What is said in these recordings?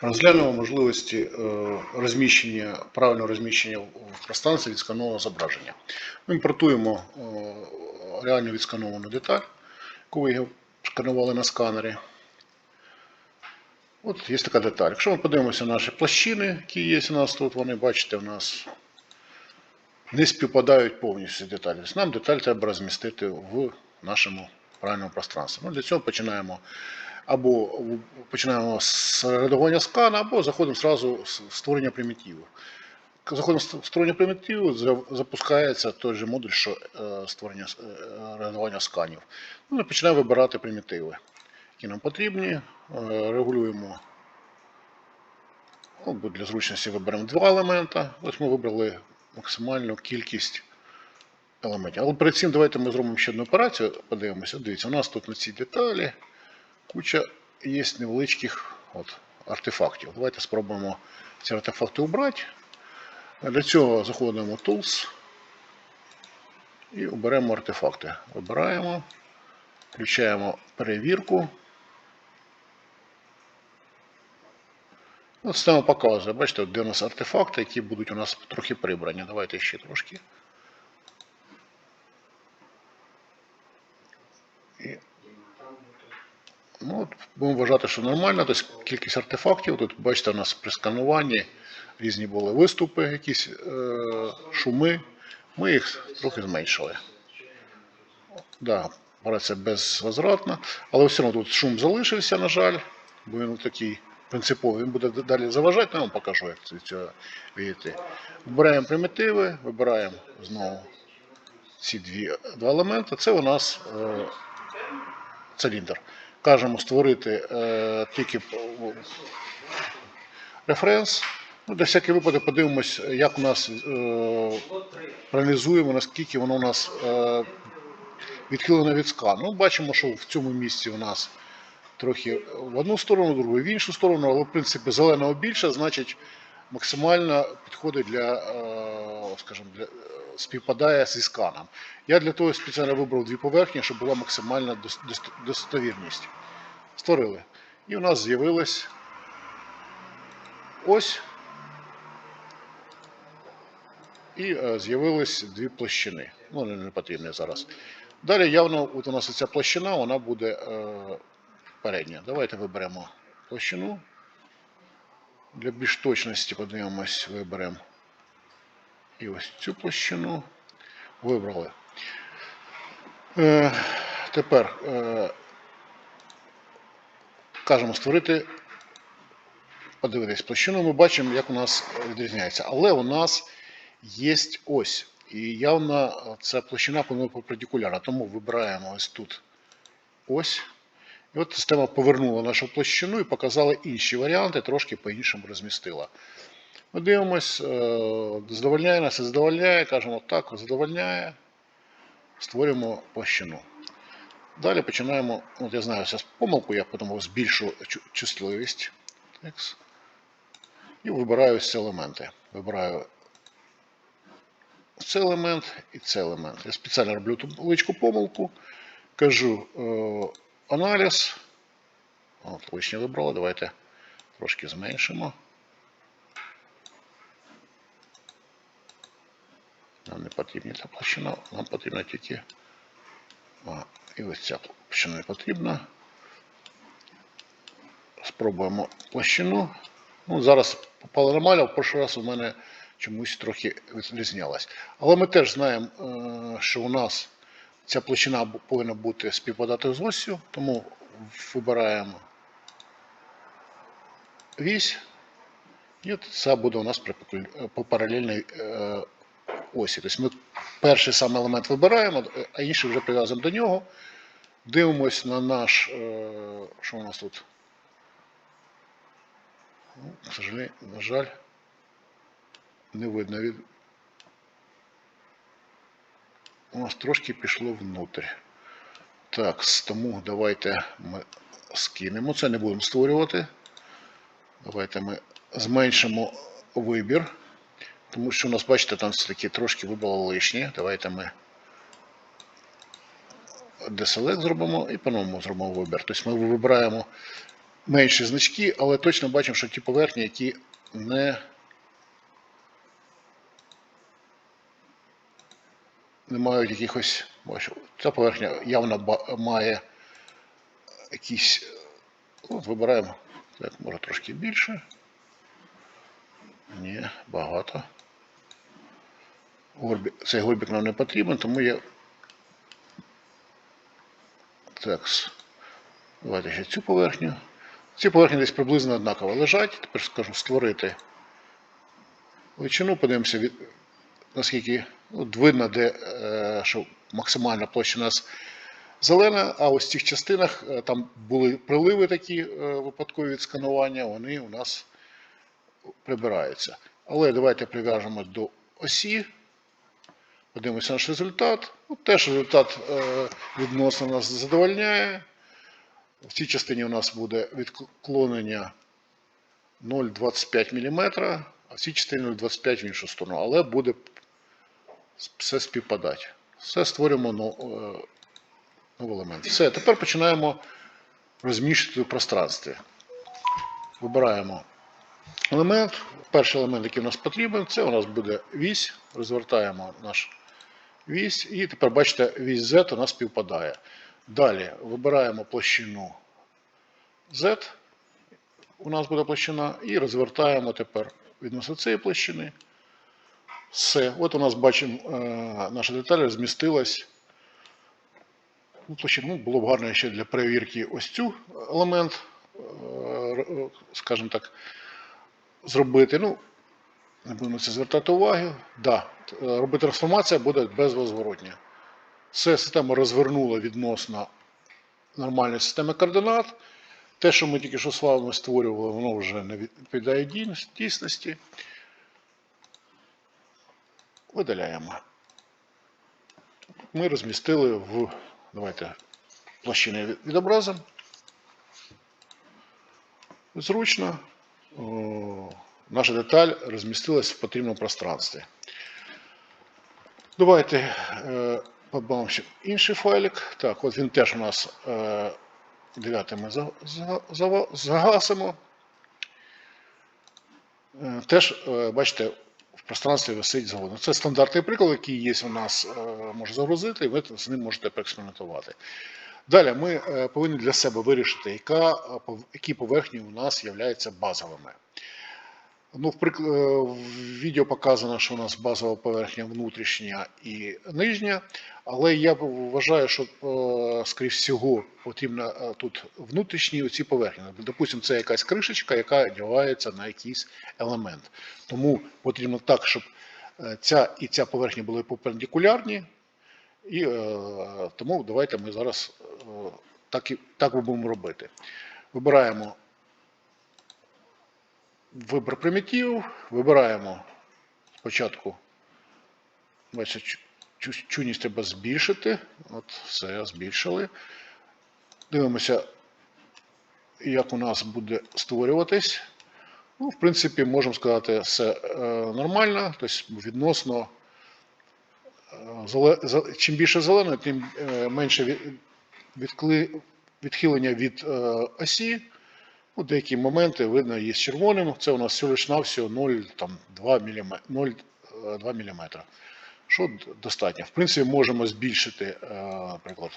Розглянемо можливості е, розміщення, правильного розміщення в пространстві відсканованого зображення. Ми імпортуємо е, реально відскановану деталь, яку ви сканували на сканері. От є така деталь. Якщо ми подивимося на наші площини, які є у нас тут, вони бачите, у нас не співпадають повністю деталі. Тобто Нам деталь треба розмістити в нашому правильному пространстві. Ну, для цього починаємо або починаємо з редагування скана, або заходимо зразу з створення примітиву. Заходимо в створення примітиву, запускається той же модуль, що е, створення е, редагування сканів. Ну, починаємо вибирати примітиви, які нам потрібні. Е, Регулюємо. Ну, для зручності виберемо два елемента. Ось ми вибрали максимальну кількість елементів. Але перед цим давайте ми зробимо ще одну операцію, подивимося. Дивіться, у нас тут на цій деталі куча є невеличких от, артефактів. Давайте спробуємо ці артефакти убрати. Для цього заходимо в Tools і оберемо артефакти. Вибираємо, включаємо перевірку. От система показує, бачите, де у нас артефакти, які будуть у нас трохи прибрані. Давайте ще трошки. Ну, будемо вважати, що нормально. Тобто кількість артефактів. Тут бачите, у нас при скануванні різні були виступи, якісь е, шуми. Ми їх трохи зменшили. Да, операція безвозвратна, але все одно тут шум залишився, на жаль, бо він такий принциповий. Він буде далі заважати, я вам покажу, як це цього відійти. Вибираємо примітиви, вибираємо знову ці дві, два елементи. Це у нас е, циліндр. Кажемо створити е, тільки е, референс. Ну, для всякий випадок подивимось, як у нас е, проаналізуємо, наскільки воно у нас е, відхилено від скану. Ну, бачимо, що в цьому місці у нас трохи в одну сторону, другу в іншу сторону, але в принципі зеленого більше, значить максимально підходить для, е, скажімо, для, співпадає зі сканом. Я для того спеціально вибрав дві поверхні, щоб була максимальна дос- дос- достовірність. Створили. І у нас з'явилась ось. І е, з'явились дві площини. Ну, не потрібні зараз. Далі явно от у нас ця площина, вона буде е, передня. Давайте виберемо площину. Для більш точності подивимось, виберемо і ось цю площину. Вибрали. Е, тепер е, кажемо створити. Подивитись площину, ми бачимо, як у нас відрізняється. Але у нас є ось. І явно ця площина перпендикулярна. Тому вибираємо ось тут ось. І от система повернула нашу площину і показала інші варіанти, трошки по-іншому розмістила. Ми дивимось, е, задовольняє нас, і задовольняє, кажемо так, задовольняє, створюємо площину. Далі починаємо, от я знаю, зараз помилку, я потім збільшу. Текст. І вибираю ці елементи. Вибираю цей елемент і цей елемент. Я спеціально роблю ту величку помилку, кажу е, аналіз. От, лишнє вибрало, давайте трошки зменшимо. Нам не потрібна ця площина, нам потрібна тільки. А, і ось ця площина не потрібна. Спробуємо площину. Ну, зараз нормально, в прошлий раз у мене чомусь трохи відрізнялась. Але ми теж знаємо, е, що у нас ця площина повинна бути співпадати з осью, тому вибираємо вісь. І це буде у нас перпекуль- по паралельній е, осі. Тобто ми перший сам елемент вибираємо, а інший вже прив'язуємо до нього. Дивимось на наш, е, що у нас тут. Ну, на жаль, не видно. У нас трошки пішло внутрь. Так, тому давайте ми скинемо. Це не будемо створювати. Давайте ми зменшимо вибір. Тому що у нас, бачите, там все-таки трошки вибило лишнє. Давайте ми деселект зробимо і по-новому зробимо вибір. Тобто ми вибираємо менші значки, але точно бачимо, що ті поверхні, які не, не мають якихось. Бачу, ця поверхня явно має якісь. От вибираємо. Так, може трошки більше. Ні, багато. Горбик, цей горбик нам не потрібен, тому я. Так. Давайте ще цю поверхню. Ці поверхні десь приблизно однаково лежать. Тепер скажу створити величину, подивимося, від, наскільки от видно, де е, що максимальна площа у нас зелена, а ось в цих частинах е, там були приливи такі е, випадкові від сканування, вони у нас прибираються. Але давайте прив'яжемо до осі. Подивимося наш результат. Ну, теж результат е, відносно нас задовольняє. В цій частині у нас буде відклонення 0,25 мм, а в цій частині 0,25 в іншу сторону. Але буде все співпадати. Все створюємо е, новий елемент. Все, тепер починаємо розміщувати в пространстві. Вибираємо елемент. Перший елемент, який у нас потрібен, це у нас буде вісь. Розвертаємо наш вісь. І тепер бачите, вісь Z у нас співпадає. Далі вибираємо площину Z. У нас буде площина, і розвертаємо тепер відносно цієї площини. Все. От у нас бачимо, е, наша деталь розмістилась. Ну, площину ну, було б гарно ще для перевірки ось цю елемент, е, скажімо так, зробити. Ну, не будемо це звертати увагу. Да, т- е, робити трансформація буде безвозворотня. Все система розвернула відносно нормальної системи координат. Те, що ми тільки що з створювали, воно вже не відповідає дійсності. Видаляємо. Ми розмістили в. Давайте площини від- відобразимо. Зручно. Наша деталь розмістилась в потрібному пространстві. Давайте е, побавимо ще інший файлик. Так, от він теж у нас е, ми за- загасимо. Е, Теж, е, бачите, в пространстві висить заводом. Це стандартний приклад, який є у нас, може загрузити, і ви з ним можете поекспериментувати. Далі ми повинні для себе вирішити, які поверхні у нас являються базовими. Ну, в, прик... е, в відео показано, що у нас базова поверхня внутрішня і нижня, але я вважаю, що, е, скоріш всього, потрібно е, тут внутрішні оці поверхні. Допустимо, це якась кришечка, яка одягається на якийсь елемент. Тому потрібно так, щоб ця і ця поверхня були перпендикулярні. І тому давайте ми зараз так, і, так будемо робити. Вибираємо вибір примітивів, вибираємо спочатку, бачите, чу- чу- чуність треба збільшити. От все, збільшили. Дивимося, як у нас буде створюватись. Ну, в принципі, можемо сказати, все е, нормально, тобто відносно. е, Чим більше зеленої, тим е, менше відхилення від осі. Ну, деякі моменти видно є з червоним. Це у нас всього лиш навсього 0,2 мм. 0,2 мм. Що достатньо. В принципі, можемо збільшити, е, наприклад.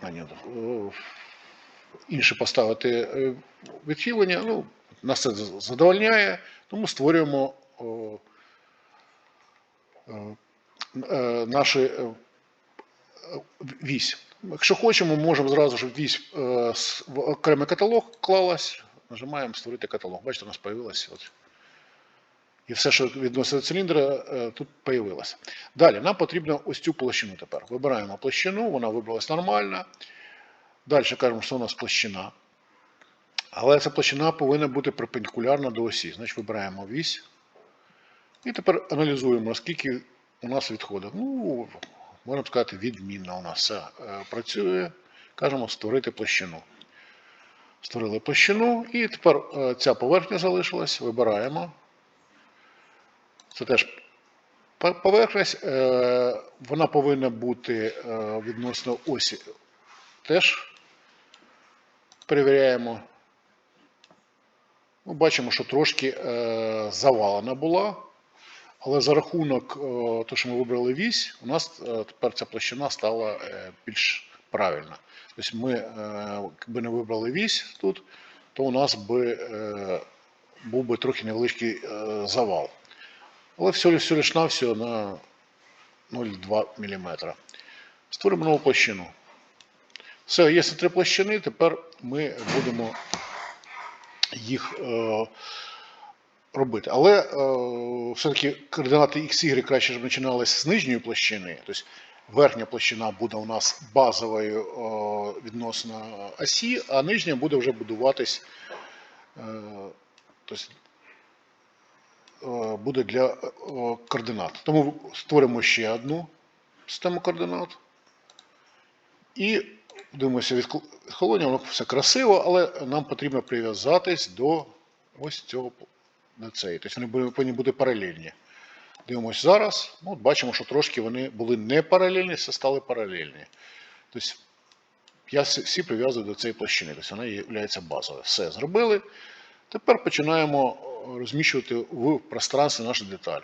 А, ні, е, інше поставити е, відхилення. Ну, нас це задовольняє, тому створюємо о, е, е, наші е, вісь. Якщо хочемо, можемо зразу ж вісь е, в окремий каталог клалась, нажимаємо створити каталог. Бачите, у нас появилось. І все, що відноситься до циліндра, е, тут появилося. Далі нам потрібно ось цю площину тепер. Вибираємо площину, вона вибралась нормально. Далі кажемо, що у нас площина. Але ця площина повинна бути перпендикулярна до осі. Значить, вибираємо вісь. І тепер аналізуємо, наскільки у нас відходить. Ну, можна сказати, відмінно у нас все працює. Кажемо створити площину. Створили площину, і тепер е, ця поверхня залишилась. Вибираємо. Це теж По- Поверхність, е, вона повинна бути е, відносно осі. Теж перевіряємо. Ми бачимо, що трошки завалена була, але за рахунок е, того, що ми вибрали вісь, у нас е, тепер ця площина стала е, більш правильна. Тобто ми, якби не вибрали вісь тут, то у нас би був би трохи невеличкий завал. Але всього лиш навсього на 0,2 мм. Створимо нову площину. Все, є три площини, тепер ми будемо їх робити. Але е, все-таки координати X, Y краще ж починалися з нижньої площини. Тобто верхня площина буде у нас базовою е, відносно осі, а нижня буде вже будуватись. Е, тобто, е, буде для е, координат. Тому створимо ще одну систему координат. І дивимося від відхилення, воно все красиво, але нам потрібно прив'язатись до ось цього до цієї. Тобто вони повинні бути паралельні. Дивимося зараз. Ну, от бачимо, що трошки вони були не паралельні, все стали паралельні. Тобто я всі- прив'язую до цієї площини, тобто вона є базовою. Все зробили. Тепер починаємо е, розміщувати в пространстві нашу деталь.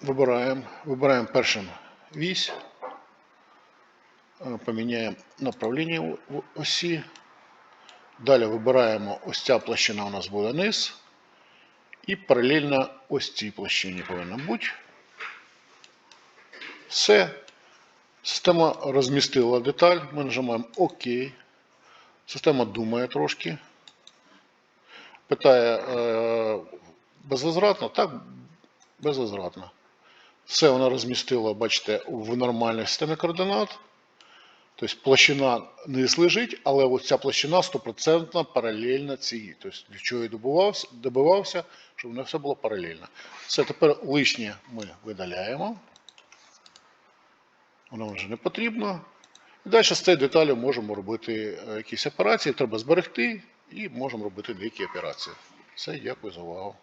Вибираємо, вибираємо першим вісь, е, поміняємо направлення в осі. Далі вибираємо ось ця площина у нас буде низ. І паралельно ось цій площині повинна бути. Все. Система розмістила деталь. Ми нажимаємо ОК. Система думає трошки. Питає е, безвозвратно? Так, безвозвратно. Все вона розмістила, бачите, в нормальній системі координат. Тобто площина не лежить, але ось ця площина 100% паралельна цій. Тобто для чого я добивався, добивався, щоб воно все було паралельно. Все, тепер лишнє ми видаляємо. Воно вже не потрібно. І далі з цією деталю можемо робити е, якісь операції, треба зберегти і можемо робити деякі операції. Все, дякую за увагу.